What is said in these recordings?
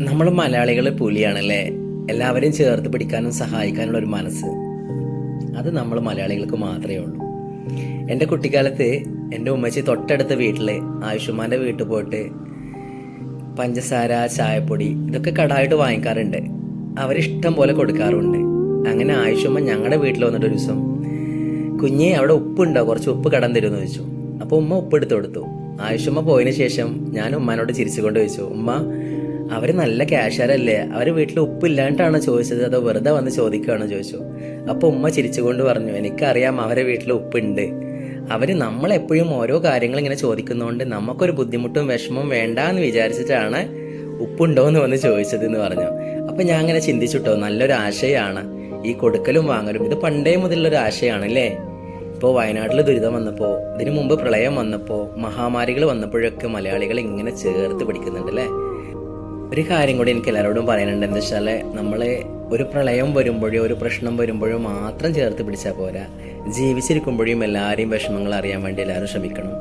നമ്മൾ മലയാളികൾ പുലിയാണല്ലേ? എല്ലാവരെയും ചേർത്ത് പിടിക്കാനും സഹായിക്കാനുള്ള ഒരു മനസ്സ്. അത് നമ്മൾ മലയാളികൾക്ക് മാത്രമേ ഉള്ളൂ. എന്റെ കുട്ടിക്കാലത്ത് എന്റെ ഉമ്മച്ചി തൊട്ടടുത്ത വീട്ടിൽ ആയുഷ്മാന്റെ വീട്ടിൽ പോയിട്ട് പഞ്ചസാര ചായപ്പൊടി ഇതൊക്കെ കടായിട്ട് വാങ്ങിക്കാറുണ്ട്. അവരിഷ്ടം പോലെ കൊടുക്കാറുണ്ട്. അങ്ങനെ ആയുഷമ്മ ഞങ്ങളുടെ വീട്ടിൽ വന്നിട്ട് ഒരു ദിവസം കുഞ്ഞെ അവിടെ ഉപ്പുണ്ടോ? കുറച്ച് ഉപ്പ് കടം തരുമെന്ന് ചോദിച്ചു. അപ്പോൾ ഉമ്മ ഉപ്പ് എടുത്തു കൊടുത്തു. ആയുഷുമ്മ പോയതിന് ശേഷം ഞാൻ ഉമ്മാനോട് ചിരിച്ചുകൊണ്ട് ചോദിച്ചു. ഉമ്മ അവർ നല്ല ക്യാഷാരല്ലേ അവർ വീട്ടിൽ ഉപ്പില്ലാണ്ടാണ് ചോദിച്ചത്? അതോ വെറുതെ വന്ന് ചോദിക്കുകയാണോ ചോദിച്ചു. അപ്പോൾ ഉമ്മ ചിരിച്ചുകൊണ്ട് പറഞ്ഞു എനിക്കറിയാം അവരെ വീട്ടിൽ ഉപ്പുണ്ട്. അവർ നമ്മളെപ്പോഴും ഓരോ കാര്യങ്ങൾ ഇങ്ങനെ ചോദിക്കുന്നതുകൊണ്ട് നമുക്കൊരു ബുദ്ധിമുട്ടും വിഷമവും വേണ്ട എന്ന് വിചാരിച്ചിട്ടാണ് ഉപ്പുണ്ടോ എന്ന് വന്ന് ചോദിച്ചത് എന്ന് പറഞ്ഞു. അപ്പം ഞാൻ അങ്ങനെ ചിന്തിച്ചിട്ടോ നല്ലൊരു ആശയമാണ് ഈ കൊടുക്കലും വാങ്ങലും ഇത് പണ്ടേ മുതലുള്ളൊരു ആശയമാണ് അല്ലേ ഇപ്പോൾ വയനാട്ടിൽ ദുരിതം വന്നപ്പോൾ ഇതിനു മുമ്പ് പ്രളയം വന്നപ്പോൾ മഹാമാരികൾ വന്നപ്പോഴൊക്കെ മലയാളികൾ ഇങ്ങനെ ചേർത്ത് പിടിക്കുന്നുണ്ട് അല്ലേ ഒരു കാര്യം കൂടി എനിക്ക് എല്ലാവരോടും പറയാനുണ്ട്. എന്താ വെച്ചാൽ നമ്മൾ ഒരു പ്രളയം വരുമ്പോഴോ ഒരു പ്രശ്നം വരുമ്പോഴോ മാത്രം ചേർത്ത് പിടിച്ചാൽ പോരാ. ജീവിച്ചിരിക്കുമ്പോഴും എല്ലാവരെയും വിഷമങ്ങൾ അറിയാൻ വേണ്ടി എല്ലാവരും ശ്രമിക്കണം.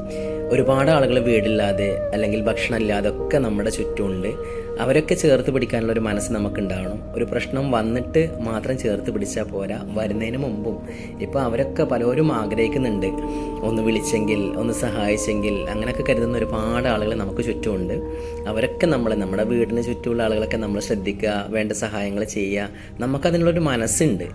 ഒരുപാട് ആളുകൾ വീടില്ലാതെ അല്ലെങ്കിൽ ഭക്ഷണം ഇല്ലാതെ ഒക്കെ നമ്മുടെ ചുറ്റുമുണ്ട്. അവരൊക്കെ ചേർത്ത് പിടിക്കാനുള്ള ഒരു മനസ്സ് നമുക്ക് ഉണ്ടാവണം ഒരു പ്രശ്നം വന്നിട്ട് മാത്രം ചേർത്ത് പിടിച്ചാൽ പോരാ. വരുന്നതിന് മുമ്പും ഇപ്പോൾ അവരൊക്കെ പലരും ആഗ്രഹിക്കുന്നുണ്ട്. ഒന്ന് വിളിച്ചെങ്കിൽ ഒന്ന് സഹായിച്ചെങ്കിൽ അങ്ങനെയൊക്കെ കരുതുന്ന ഒരുപാട് ആളുകൾ നമുക്ക് ചുറ്റുമുണ്ട്. അവരൊക്കെ നമ്മൾ നമ്മുടെ വീടിന് ചുറ്റുമുള്ള ആളുകളൊക്കെ നമ്മൾ ശ്രദ്ധിക്കുക വേണ്ട സഹായങ്ങൾ ചെയ്യുക. നമുക്കതിനുള്ളൊരു മനസ്സുണ്ട്.